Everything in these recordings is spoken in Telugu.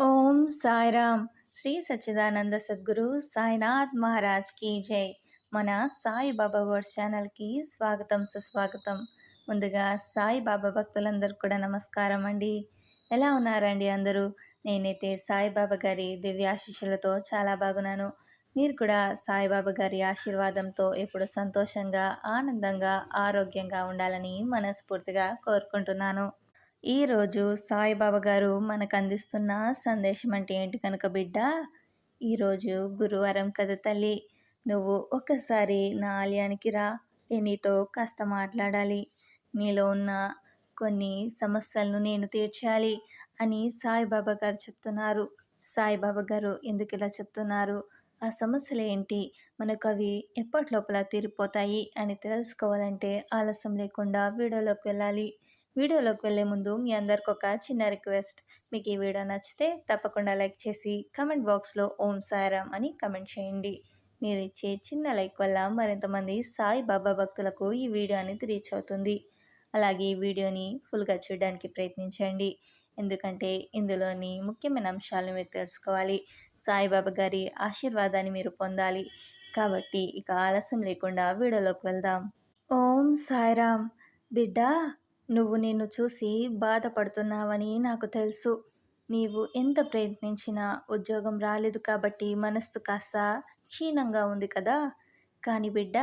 ఓం సాయిరామ్. శ్రీ సచ్చిదానంద సద్గురు సాయినాథ్ మహారాజ్కి జై. మన సాయిబాబా వర్డ్ ఛానల్కి స్వాగతం సుస్వాగతం. ముందుగా సాయిబాబా భక్తులందరూ కూడా నమస్కారం అండి. ఎలా ఉన్నారండి అందరూ? నేనైతే సాయిబాబా గారి దివ్యాశిష్యులతో చాలా బాగున్నాను. మీరు కూడా సాయిబాబా గారి ఆశీర్వాదంతో ఎప్పుడు సంతోషంగా ఆనందంగా ఆరోగ్యంగా ఉండాలని మనస్ఫూర్తిగా కోరుకుంటున్నాను. ఈరోజు సాయిబాబా గారు మనకు అందిస్తున్న సందేశం అంటే ఏంటి కనుక బిడ్డ? ఈరోజు గురువారం కదా తల్లి నువ్వు ఒక్కసారి నా ఆలయానికి రా. నేను నీతో కాస్త మాట్లాడాలి. నీలో ఉన్న కొన్ని సమస్యలను నేను తీర్చాలి అని సాయిబాబా గారు చెప్తున్నారు. సాయిబాబా గారు ఎందుకు ఇలా చెప్తున్నారు? ఆ సమస్యలు ఏంటి? మనకు అవి ఎప్పటిలోపల తీరిపోతాయి అని తెలుసుకోవాలంటే ఆలస్యం లేకుండా వీడియోలోకి వెళ్ళాలి. వీడియోలోకి వెళ్ళే ముందు మీ అందరికి ఒక చిన్న రిక్వెస్ట్. మీకు ఈ వీడియో నచ్చితే తప్పకుండా లైక్ చేసి కమెంట్ బాక్స్లో ఓం సాయిరామ్ అని కమెంట్ చేయండి. మీరు ఇచ్చే చిన్న లైక్ వల్ల మరింతమంది సాయి బాబా భక్తులకు ఈ వీడియో అనేది రీచ్ అవుతుంది. అలాగే ఈ వీడియోని ఫుల్గా చూడడానికి ప్రయత్నించండి. ఎందుకంటే ఇందులోని ముఖ్యమైన అంశాలను మీరు తెలుసుకోవాలి. సాయిబాబా గారి ఆశీర్వాదాన్ని మీరు పొందాలి. కాబట్టి ఇక ఆలస్యం లేకుండా వీడియోలోకి వెళ్దాం. ఓం సాయిరామ్ బిడ్డా నువ్వు నిన్ను చూసి బాధపడుతున్నావని నాకు తెలుసు. నీవు ఎంత ప్రయత్నించినా ఉద్యోగం రాలేదు కాబట్టి మనస్సు కాస్త క్షీణంగా ఉంది కదా. కానీ బిడ్డ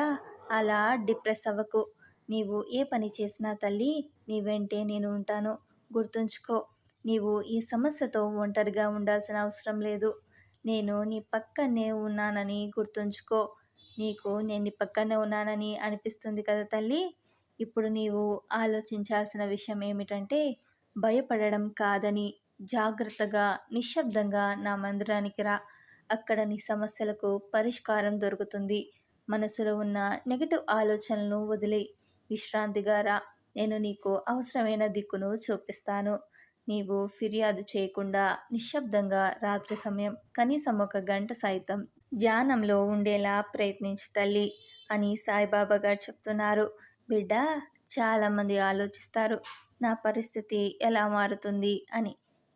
అలా డిప్రెస్ అవ్వకు. నీవు ఏ పని చేసినా తల్లి నీ వెంటే నేను ఉంటాను. గుర్తుంచుకో నీవు ఈ సమస్యతో ఒంటరిగా ఉండాల్సిన అవసరం లేదు. నేను నీ పక్కనే ఉన్నానని గుర్తుంచుకో. నీకు నేను నీ పక్కనే ఉన్నానని అనిపిస్తుంది కదా తల్లి? ఇప్పుడు నీవు ఆలోచించాల్సిన విషయం ఏమిటంటే భయపడడం కాదని జాగ్రత్తగా నిశ్శబ్దంగా నా మందిరానికి రా. అక్కడ నీ సమస్యలకు పరిష్కారం దొరుకుతుంది. మనసులో ఉన్న నెగటివ్ ఆలోచనలను వదిలే విశ్రాంతిగా రా. నేను నీకు అవసరమైన దిక్కును చూపిస్తాను. నీవు ఫిర్యాదు చేయకుండా నిశ్శబ్దంగా రాత్రి సమయం కనీసం ఒక గంట సైతం ధ్యానంలో ఉండేలా ప్రయత్నించు తల్లి అని సాయిబాబా గారు చెప్తున్నారు. బిడ్డ చాలామంది ఆలోచిస్తారు నా పరిస్థితి ఎలా మారుతుంది అని.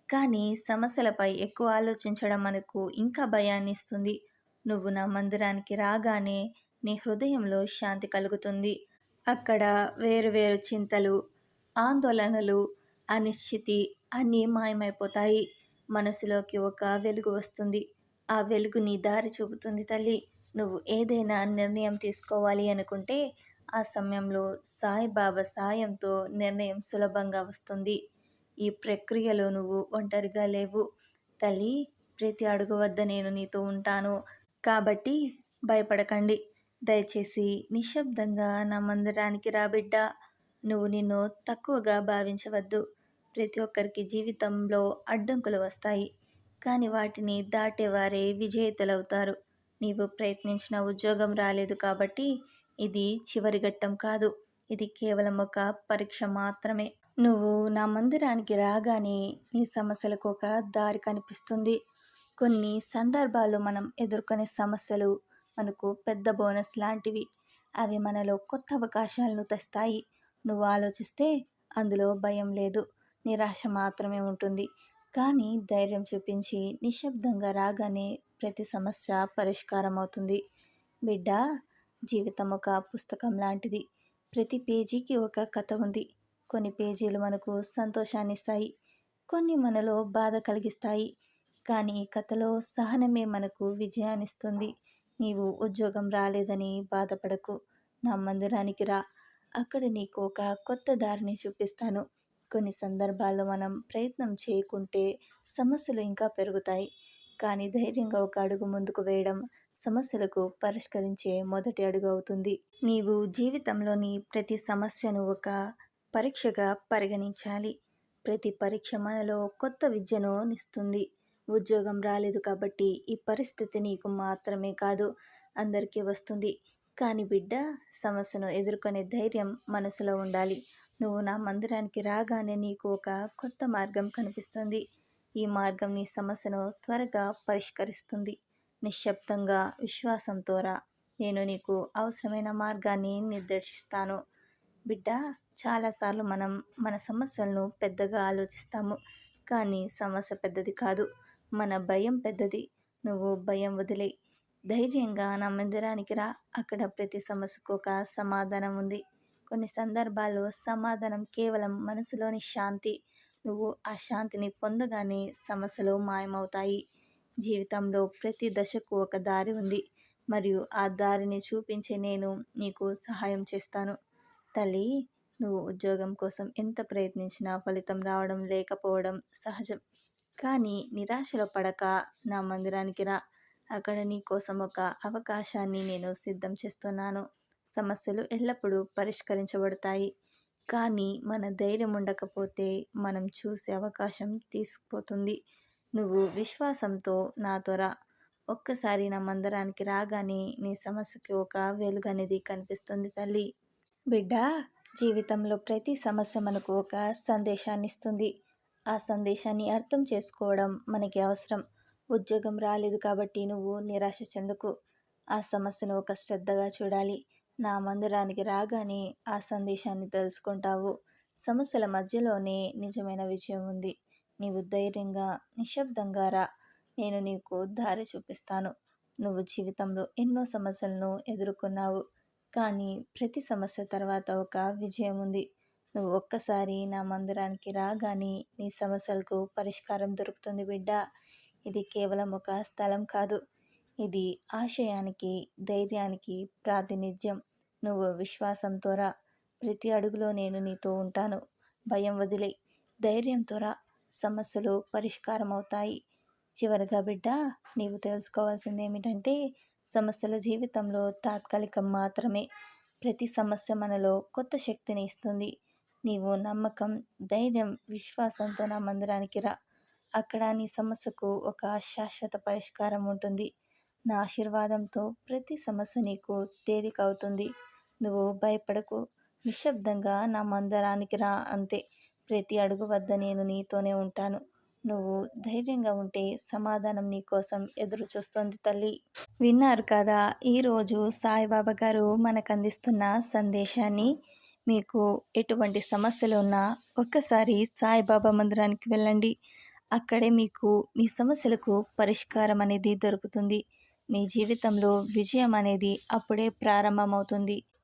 కానీ సమస్యలపై ఎక్కువ ఆలోచించడం మనకు ఇంకా భయాన్ని ఇస్తుంది. నువ్వు నా మందిరానికి రాగానే నీ హృదయంలో శాంతి కలుగుతుంది. అక్కడ వేరు వేరు చింతలు ఆందోళనలు అనిశ్చితి అన్నీ మాయమైపోతాయి. మనసులోకి ఒక వెలుగు వస్తుంది. ఆ వెలుగు నీ దారి చూపుతుంది తల్లి. నువ్వు ఏదైనా నిర్ణయం తీసుకోవాలి అనుకుంటే ఆ సమయంలో సాయిబాబా సాయంతో నిర్ణయం సులభంగా వస్తుంది. ఈ ప్రక్రియలో నువ్వు ఒంటరిగా లేవు. తల్లి ప్రతి అడుగు వద్ద నేను నీతో ఉంటాను. కాబట్టి భయపడకండి. దయచేసి నిశ్శబ్దంగా నా మందిరానికి రాబిడ్డ నువ్వు నిన్ను తక్కువగా భావించవద్దు. ప్రతి ఒక్కరికి జీవితంలో అడ్డంకులు వస్తాయి. కానీ వాటిని దాటేవారే విజేతలవుతారు. నీవు ప్రయత్నించిన ఉద్యోగం రాలేదు కాబట్టి ఇది చివరి ఘట్టం కాదు. ఇది కేవలం ఒక పరీక్ష మాత్రమే. నువ్వు నా మందిరానికి రాగానే నీ సమస్యలకు ఒక దారి కనిపిస్తుంది. కొన్ని సందర్భాల్లో మనం ఎదుర్కొనే సమస్యలు మనకు పెద్ద బోనస్ లాంటివి. అవి మనలో కొత్త అవకాశాలను తెస్తాయి. నువ్వు ఆలోచిస్తే అందులో భయం లేదు. నిరాశ మాత్రమే ఉంటుంది. కానీ ధైర్యం చూపించి నిశ్శబ్దంగా రాగానే ప్రతి సమస్య పరిష్కారం అవుతుంది బిడ్డ జీవితం ఒక పుస్తకం లాంటిది. ప్రతి పేజీకి ఒక కథ ఉంది. కొన్ని పేజీలు మనకు సంతోషాన్ని ఇస్తాయి కొన్ని మనలో బాధ కలిగిస్తాయి. కానీ ఈ కథలో సహనమే మనకు విజయాన్నిస్తుంది. నీవు ఉద్యోగం రాలేదని బాధపడకు. నా మందిరానికి రా. అక్కడ నీకు ఒక కొత్త దారిని చూపిస్తాను. కొన్ని సందర్భాల్లో మనం ప్రయత్నం చేయకుంటే సమస్యలు ఇంకా పెరుగుతాయి. కానీ ధైర్యంగా ఒక అడుగు ముందుకు వేయడం సమస్యలకు పరిష్కరించే మొదటి అడుగు అవుతుంది. నీవు జీవితంలోని ప్రతి సమస్యను ఒక పరీక్షగా పరిగణించాలి. ప్రతి పరీక్ష మనలో కొత్త విద్యను ఇస్తుంది ఉద్యోగం రాలేదు కాబట్టి ఈ పరిస్థితి నీకు మాత్రమే కాదు అందరికీ వస్తుంది. కానీ బిడ్డ సమస్యను ఎదుర్కొనే ధైర్యం మనసులో ఉండాలి. నువ్వు నా మందిరానికి రాగానే నీకు ఒక కొత్త మార్గం కనిపిస్తుంది. ఈ మార్గం నీ సమస్యను త్వరగా పరిష్కరిస్తుంది. నిశ్శబ్దంగా విశ్వాసంతో రా. నేను నీకు అవసరమైన మార్గాన్ని నిర్దేశిస్తాను. బిడ్డ చాలాసార్లు మనం మన సమస్యలను పెద్దగా ఆలోచిస్తాము. కానీ సమస్య పెద్దది కాదు. మన భయం పెద్దది. నువ్వు భయం వదిలే. ధైర్యంగా నా మందిరానికి రా. అక్కడ ప్రతి సమస్యకు ఒక సమాధానం ఉంది. కొన్ని సందర్భాల్లో సమాధానం కేవలం మనసులోని శాంతి నువ్వు ఆ శాంతిని పొందగానే సమస్యలు మాయమవుతాయి. జీవితంలో ప్రతి దశకు ఒక దారి ఉంది. మరియు ఆ దారిని చూపించే నేను నీకు సహాయం చేస్తాను. తల్లి నువ్వు ఉద్యోగం కోసం ఎంత ప్రయత్నించినా ఫలితం రావడం లేకపోవడం సహజం. కానీ నిరాశలో పడక నా మందిరానికి రా. అక్కడ నీ కోసం ఒక అవకాశాన్ని నేను సిద్ధం చేస్తున్నాను. సమస్యలు ఎల్లప్పుడూ పరిష్కరించబడతాయి. కానీ మన ధైర్యం ఉండకపోతే మనం చూసే అవకాశం తీసుకుపోతుంది. నువ్వు విశ్వాసంతో నా త్వర ఒక్కసారి నా మందిరానికి రాగానే నీ సమస్యకి ఒక వెలుగు అనేది కనిపిస్తుంది తల్లి. బిడ్డ జీవితంలో ప్రతి సమస్య మనకు ఒక సందేశాన్ని ఇస్తుంది. ఆ సందేశాన్ని అర్థం చేసుకోవడం మనకి అవసరం. ఉద్యోగం రాలేదు కాబట్టి నువ్వు నిరాశ చెందకు. ఆ సమస్యను ఒక శ్రద్ధగా చూడాలి. నా మందిరానికి రాగానే ఆ సందేశాన్ని తెలుసుకుంటావు. సమస్యల మధ్యలోనే నిజమైన విజయం ఉంది. నీవు ధైర్యంగా నిశ్శబ్దంగా రా. నేను నీకు దారి చూపిస్తాను. నువ్వు జీవితంలో ఎన్నో సమస్యలను ఎదుర్కొన్నావు. కానీ ప్రతి సమస్య తర్వాత ఒక విజయం ఉంది. నువ్వు ఒక్కసారి నా మందిరానికి రాగానే నీ సమస్యలకు పరిష్కారం దొరుకుతుంది బిడ్డ. ఇది కేవలం ఒక స్థలం కాదు. ఇది ఆశయానికి ధైర్యానికి ప్రాతినిధ్యం. నువ్వు విశ్వాసంతో రా ప్రతి అడుగులో నేను నీతో ఉంటాను. భయం వదిలే. ధైర్యంతో రా సమస్యలు పరిష్కారం అవుతాయి చివరిగా బిడ్డ నీవు తెలుసుకోవాల్సింది ఏమిటంటే సమస్యల జీవితంలో తాత్కాలికం మాత్రమే. ప్రతి సమస్య మనలో కొత్త శక్తిని ఇస్తుంది. నీవు నమ్మకం ధైర్యం విశ్వాసంతో నా మందిరానికి రా. అక్కడ నీ సమస్యకు ఒక శాశ్వత పరిష్కారం ఉంటుంది. నా ఆశీర్వాదంతో ప్రతి సమస్య నీకు తేలిక అవుతుంది నువ్వు భయపడకు. నిశ్శబ్దంగా నా మందరానికి రా అంతే. ప్రతి అడుగు వద్ద నేను నీతోనే ఉంటాను. నువ్వు ధైర్యంగా ఉంటే సమాధానం నీ కోసం ఎదురు చూస్తోంది తల్లి. విన్నారు కదా ఈరోజు సాయిబాబా గారు మనకు అందిస్తున్న సందేశాన్ని. మీకు ఎటువంటి సమస్యలు ఉన్నా ఒక్కసారి సాయిబాబా మందిరానికి వెళ్ళండి. అక్కడే మీకు మీ సమస్యలకు పరిష్కారం అనేది దొరుకుతుంది. మీ జీవితంలో విజయం అనేది అప్పుడే ప్రారంభమవుతుంది.